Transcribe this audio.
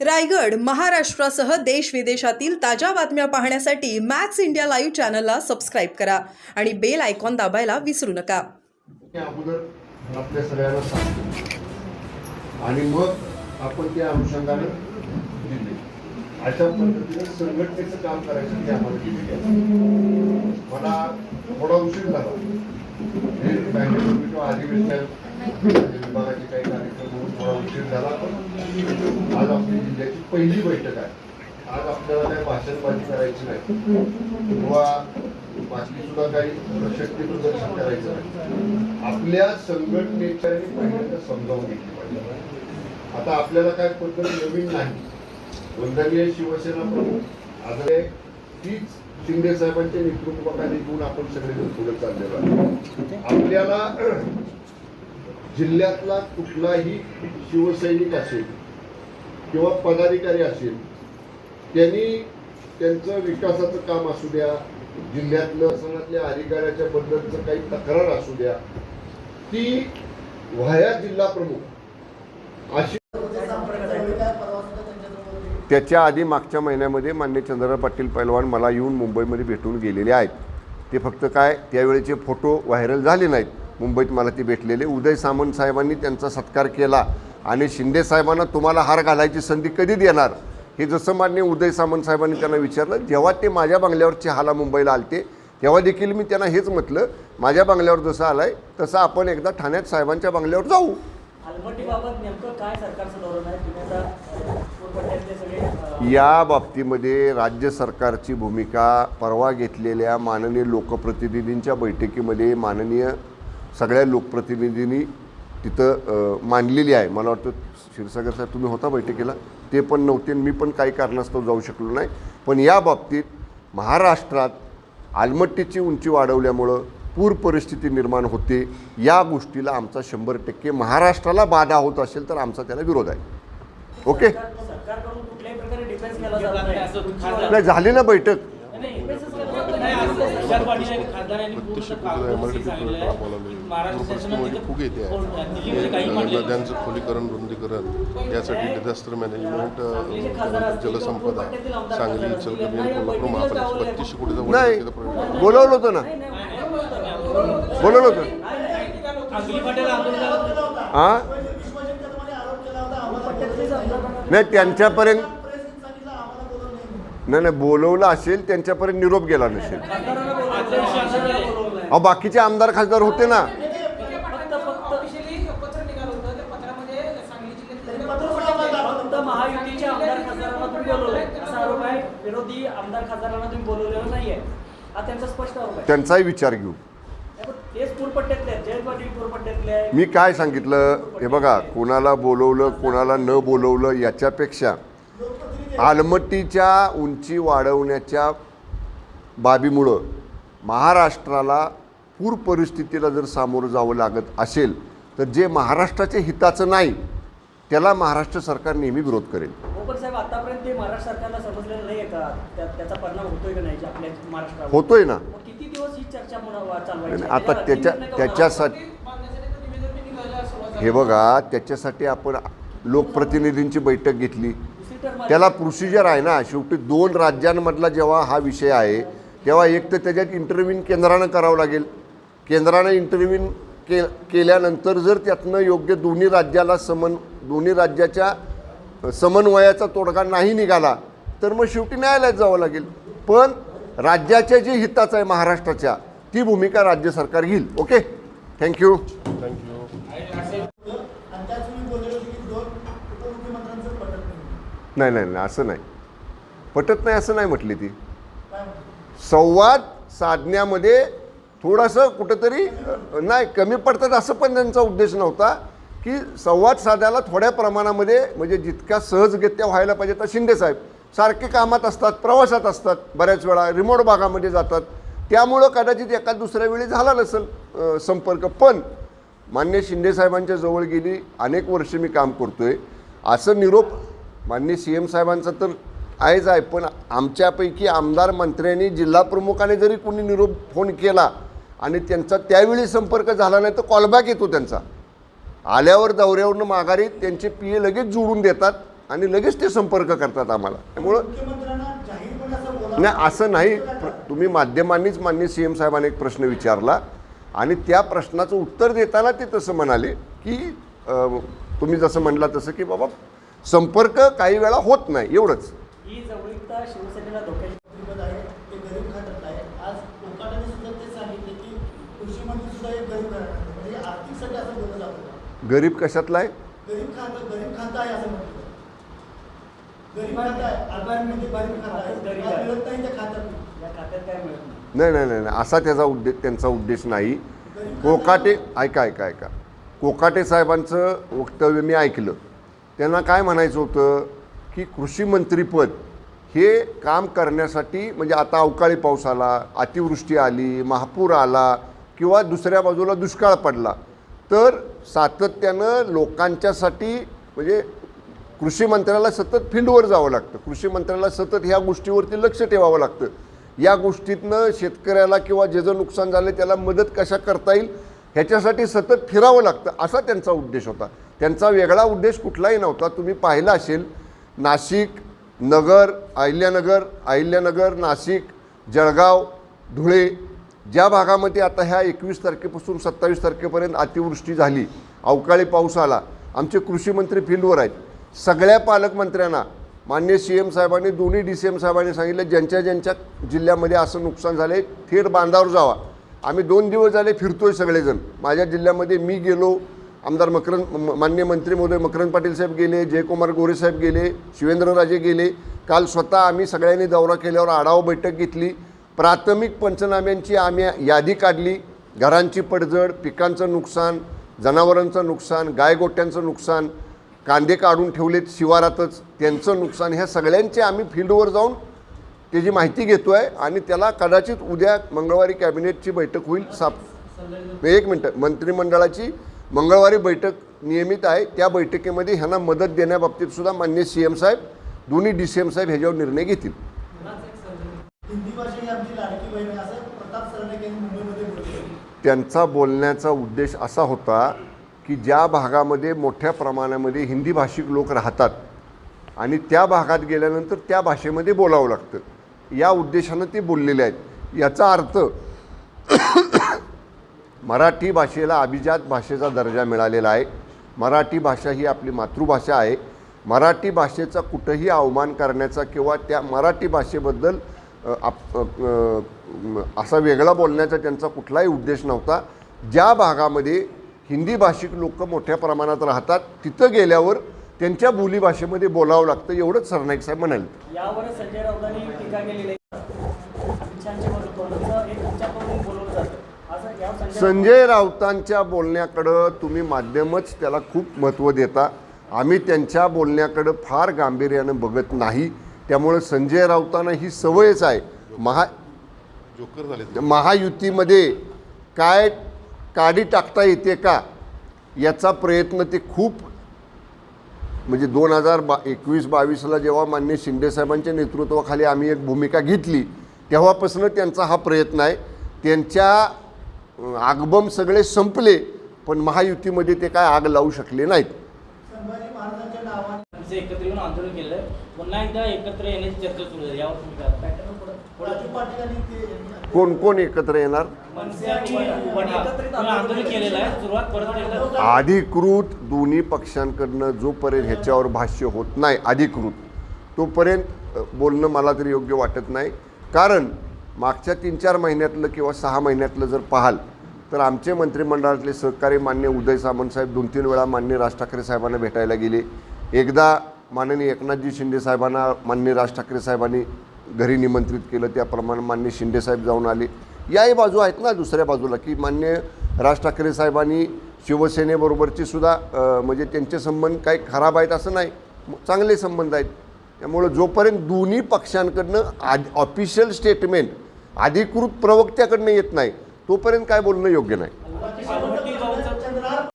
रायगड महाराष्ट्रासह देश विदेशातील ताज्या बातम्या पाहण्यासाठी मॅक्स इंडिया लाईव्ह चॅनलला सबस्क्राईब करा आणि बेल आयकॉन दाबायला विसरू नका. अगोदर आपल्या सगळ्यांना सांगतो. आणि मग आपण त्या अनुषंगाने अशा पद्धतीने संघटनेचं काम करायचं ते आम्हाला दिलेले आहे. मला थोडा उशीर झाला. हे किंवा अधिवेशन विभागाचे काही थोडा उशीर झाला पण आज आपली जिल्ह्याची पहिली बैठक आहे. आज आपल्याला काही भाषणबाजी करायची नाही. किंवा बाकी सुद्धा काही शक्ती प्रदर्शन करायचं नाही. आपल्या संघटनेच्या पहिल्यांदा समजावून घेतली पाहिजे. आता आपल्याला काय पद्धत नवीन नाही. वंदनीय शिवसेना प्रमुख. आदरे तीच शिंदे साहेबांच्या नेतृत्वाखाली घेऊन आपण सगळेजण पुढे चाललेलो आहे आपल्याला जिल्ह्यातला कुठलाही शिवसैनिक असेल किंवा पदाधिकारी असेल त्यांनी त्यांचं विकासाचं काम असू द्या जिल्ह्यातलं सणातल्या अधिकाऱ्याच्या बद्दलचं काही तक्रार असू द्या ती व्हाया जिल्हा प्रमुख अशी त्याच्या आधी मागच्या महिन्यामध्ये मान्य चंद्रराव पाटील पैलवान मला येऊन मुंबईमध्ये भेटून गेलेले आहेत. ते फक्त काय त्यावेळेचे फोटो व्हायरल झाले नाहीत. मुंबईत मला ते भेटलेले. उदय सामंत साहेबांनी त्यांचा सत्कार केला आणि शिंदे साहेबांना तुम्हाला हार घालायची संधी कधी देणार? हे जसं मान्य उदय सामंत साहेबांनी त्यांना विचारलं जेव्हा ते माझ्या बंगल्यावरचे हाला मुंबईला आलते तेव्हा देखील मी त्यांना हेच म्हटलं माझ्या बंगल्यावर जसं आलाय तसं आपण एकदा ठाण्यात साहेबांच्या बंगल्यावर जाऊ. आहे? या बाबतीमध्ये राज्य सरकारची भूमिका परवा घेतलेल्या माननीय लोकप्रतिनिधींच्या बैठकीमध्ये माननीय सगळ्या लोकप्रतिनिधींनी तिथं मांडलेली आहे. मला वाटतं क्षीरसागर साहेब तुम्ही होता बैठकीला. ते पण नव्हते आणि मी पण काही कारणास्तव जाऊ शकलो नाही. पण या बाबतीत महाराष्ट्रात आलमट्टीची उंची वाढवल्यामुळं पूर परिस्थिती निर्माण होते. या गोष्टीला आमचा शंभर टक्के महाराष्ट्राला बाधा होत असेल तर आमचा त्याला विरोध आहे. ओके? सरकार- सरकारकडून कुठल्याही प्रकारे डिफेन्स केला जात नाही. नाही झाली ना बैठक नाही, defense च केला जात नाही. तुषार पाटील आणि खासदारांनी पूर्ण कागदोपत्री महाराष्ट्र शासनाने मांडलेलं नद्यांचं खोलीकरण रुंदीकरण यासाठी डिझास्टर मॅनेजमेंट जलसंपदा सांगली इचलकरंजी आणि कोल्हापूर महापालिका बत्तीसशे कोटीचा बोलवलं होतं ना. बोलवलं होतं हा? नाही त्यांच्यापर्यंत नाही नाही बोलवलं असेल त्यांच्यापर्यंत निरोप गेला नसेल. अहो बाकीचे आमदार खासदार होते ना. त्यांचाही विचार घेऊ. मी काय सांगितलं? हे बघा कोणाला बोलवलं कोणाला न बोलवलं याच्यापेक्षा आलमट्टीच्या उंची वाढवण्याच्या बाबीमुळं महाराष्ट्राला पूर परिस्थितीला जर सामोरं जावं लागत असेल तर जे महाराष्ट्राच्या हिताचं नाही त्याला महाराष्ट्र सरकार नेहमी विरोध करेल. परिणाम होतोय ना. ही आता त्याच्या त्याच्यासाठी हे बघा त्याच्यासाठी आपण लोकप्रतिनिधींची बैठक घेतली. त्याला प्रोसिजर आहे ना. शेवटी दोन राज्यांमधला जेव्हा हा विषय आहे तेव्हा एक तर त्याच्यात इंटरव्ह्यून केंद्रानं करावं लागेल. केंद्रानं इंटरव्ह्यून के केल्यानंतर जर त्यातनं योग्य दोन्ही राज्याला समन दोन्ही राज्याच्या समन्वयाचा तोडगा नाही निघाला तर मग शेवटी न्यायालयात जावं लागेल. पण राज्याच्या जे हिताचं आहे महाराष्ट्राच्या ती भूमिका राज्य सरकार घेईल. ओके? थँक्यू थँक्यू नाही नाही नाही नाही असं नाही. पटत नाही असं नाही म्हटली ती. संवाद साधण्यामध्ये थोडंसं कुठंतरी नाही कमी पडतात असं पण त्यांचा उद्देश नव्हता की संवाद साधायला थोड्या प्रमाणामध्ये म्हणजे जितक्या सहजगत्या व्हायला पाहिजे तर शिंदेसाहेब सारखे कामात असतात प्रवासात असतात बऱ्याच वेळा रिमोट भागामध्ये जातात. त्यामुळं कदाचित एका दुसऱ्या वेळी झाला नसेल संपर्क. पण मान्य शिंदेसाहेबांच्या जवळ गेली अनेक वर्ष मी काम करतो आहे असं निरोप मान्य सी एम साहेबांचा तर आहेच आहे. पण आमच्यापैकी आमदार मंत्र्यांनी जिल्हा प्रमुखाने जरी कोणी निरोप फोन केला आणि त्यांचा त्यावेळी संपर्क झाला नाही तर कॉलबॅक येतो त्यांचा. आल्यावर दौऱ्यावरनं माघारी त्यांचे पी ए लगेच जोडून देतात आणि लगेच ते संपर्क करतात आम्हाला. त्यामुळं नाही असं नाही. तुम्ही माध्यमांनीच मान्य सी एम साहेबांनी एक प्रश्न विचारला आणि त्या प्रश्नाचं उत्तर देताना ते तसं म्हणाले की तुम्ही जसं म्हणला तसं की बाबा संपर्क काही वेळा होत नाही एवढंच. ही जवळीकता शिवसेनेला धोक्याची आहे ते गरीब खात्यात आहे. आज कोकाटाने सुद्धा ते सांगितले की कृषी मंत्री सुद्धा एक गरीब. म्हणजे आर्थिकसाठी असं बोललं जातं. गरीब कशातला आहे? गरीब खातं गरीब खातं आहे असं म्हटलं गरीब खातं आहे आरबीआयमध्ये गरीब खातं आहे. गरीब आज आहे. मिळत नाही त्या खात्यात या खात्यात काय मिळत नाही? नाही नाही नाही नाही. असा त्याचा उद्देश त्यांचा उद्देश नाही. कोकाटे ऐका ऐका ऐका. कोकाटे साहेबांचं वक्तव्य मी ऐकलं. त्यांना काय म्हणायचं होतं? की कृषी मंत्रीपद हे काम करण्यासाठी म्हणजे आता अवकाळी पाऊस आला अतिवृष्टी आली महापूर आला किंवा दुसऱ्या बाजूला दुष्काळ पडला तर सातत्यानं लोकांच्यासाठी म्हणजे कृषी मंत्र्याला सतत फील्डवर जावं लागतं. कृषी मंत्र्याला सतत ह्या गोष्टीवरती लक्ष ठेवावं लागतं. या गोष्टीतनं शेतकऱ्याला किंवा जे जे नुकसान झालं त्याला मदत कशा करता येईल ह्याच्यासाठी सतत फिरावं लागतं असा त्यांचा उद्देश होता. त्यांचा वेगळा उद्देश कुठलाही नव्हता. तुम्ही पाहिला असेल नाशिक नगर अहिल्यानगर अहिल्यानगर नाशिक जळगाव धुळे. ज्या भागामध्ये आता ह्या एकवीस तारखेपासून सत्तावीस तारखेपर्यंत अतिवृष्टी झाली अवकाळी पाऊस आला आमचे कृषी मंत्री फील्डवर आहेत. सगळ्या पालकमंत्र्यांना मान्य सी एम साहेबांनी दोन्ही डी सी एम साहेबांनी सांगितलं ज्यांच्या ज्यांच्या जिल्ह्यामध्ये असं नुकसान झालं आहे थेट बांधावर जावा. आम्ही दोन दिवस झाले फिरतोय सगळेजण. माझ्या जिल्ह्यामध्ये मी गेलो आमदार मकरंद म- मान्य मंत्री महोदय मकरंद पाटील साहेब गेले जयकुमार गोरे साहेब गेले शिवेंद्रराजे गेले. काल स्वतः आम्ही सगळ्यांनी दौरा केल्यावर आढावा बैठक घेतली. प्राथमिक पंचनाम्यांची आम्ही यादी काढली. घरांची पडझड पिकांचं नुकसान जनावरांचं नुकसान गायगोट्यांचं नुकसान कांदे काढून ठेवलेत शिवारातच. त्यांचं नुकसान ह्या सगळ्यांचे आम्ही फील्डवर जाऊन त्याची माहिती घेतो आहे आणि त्याला कदाचित उद्या मंगळवारी कॅबिनेटची बैठक होईल. साप एक मिनटं मंत्रिमंडळाची मंगळवारी बैठक नियमित आहे. त्या बैठकीमध्ये ह्यांना मदत देण्याबाबतीत सुद्धा मान्य सी एम साहेब दोन्ही डी सी एम साहेब ह्याच्यावर निर्णय घेतील. त्यांचा बोलण्याचा उद्देश असा होता की ज्या भागामध्ये मोठ्या प्रमाणामध्ये हिंदी भाषिक लोक राहतात आणि त्या भागात गेल्यानंतर त्या भाषेमध्ये बोलावं लागतं. या उद्देशानं ते बोललेले आहेत. याचा अर्थ मराठी भाषेला अभिजात भाषेचा दर्जा मिळालेला आहे. मराठी भाषा ही आपली मातृभाषा आहे. मराठी भाषेचा कुठंही अवमान करण्याचा किंवा त्या मराठी भाषेबद्दल आप- असा वेगळा बोलण्याचा त्यांचा कुठलाही उद्देश नव्हता. ज्या भागामध्ये हिंदी भाषिक लोक मोठ्या प्रमाणात राहतात तिथं गेल्यावर त्यांच्या बोलीभाषेमध्ये बोलावं लागतं एवढंच सरनाईक साहेब म्हणाले यावर संजय राऊतांनी टीका केलेली आहे अमित शहाच्या तोंडाचं एक तुमच्याकडून बोलवलं जातं असं या संजय राऊतांच्या बोलण्याकडं तुम्ही माध्यमच त्याला खूप महत्त्व देता. आम्ही त्यांच्या बोलण्याकडं फार गांभीर्यानं बघत नाही. त्यामुळे संजय राऊतांना ही सवयच आहे. महा जोकर झाले महायुतीमध्ये काय काडी टाकता येते का? याचा प्रयत्न ते खूप म्हणजे दोन हजार बा एकवीस बावीसला जेव्हा मान्य शिंदेसाहेबांच्या नेतृत्वाखाली आम्ही एक भूमिका घेतली तेव्हापासून त्यांचा हा प्रयत्न आहे. त्यांच्या आगबम सगळे संपले पण महायुतीमध्ये ते काय आग लावू शकले नाहीत. कोण कोण एकत्र येणार? मनसे आणि वडा. तुम्ही आंदोलन केलेलं आहे. सुरुवात परत एकदा अधिकृत दोन्ही पक्षांकडनं जोपर्यंत ह्याच्यावर भाष्य होत नाही अधिकृत तोपर्यंत बोलणं मला तरी योग्य वाटत नाही. कारण मागच्या तीन चार महिन्यातलं किंवा सहा महिन्यातलं जर पाहाल तर आमचे मंत्रिमंडळातले सहकारी मान्य उदय सामंतसाहेब दोन तीन वेळा मान्य राज ठाकरे साहेबांना भेटायला गेले. एकदा माननीय एकनाथजी शिंदे साहेबांना मान्य राज ठाकरे साहेबांनी घरी निमंत्रित केलं त्याप्रमाणे मान्य शिंदेसाहेब जाऊन आले. याही बाजू आहेत ना दुसऱ्या बाजूला की मान्य राज ठाकरे साहेबांनी शिवसेनेबरोबरचे सुद्धा म्हणजे त्यांचे संबंध काही खराब आहेत असं नाही चांगले संबंध आहेत. त्यामुळं जोपर्यंत दोन्ही पक्षांकडनं आद ऑफिशियल स्टेटमेंट अधिकृत प्रवक्त्याकडनं येत नाही. तोपर्यंत काय बोलणं योग्य नाही.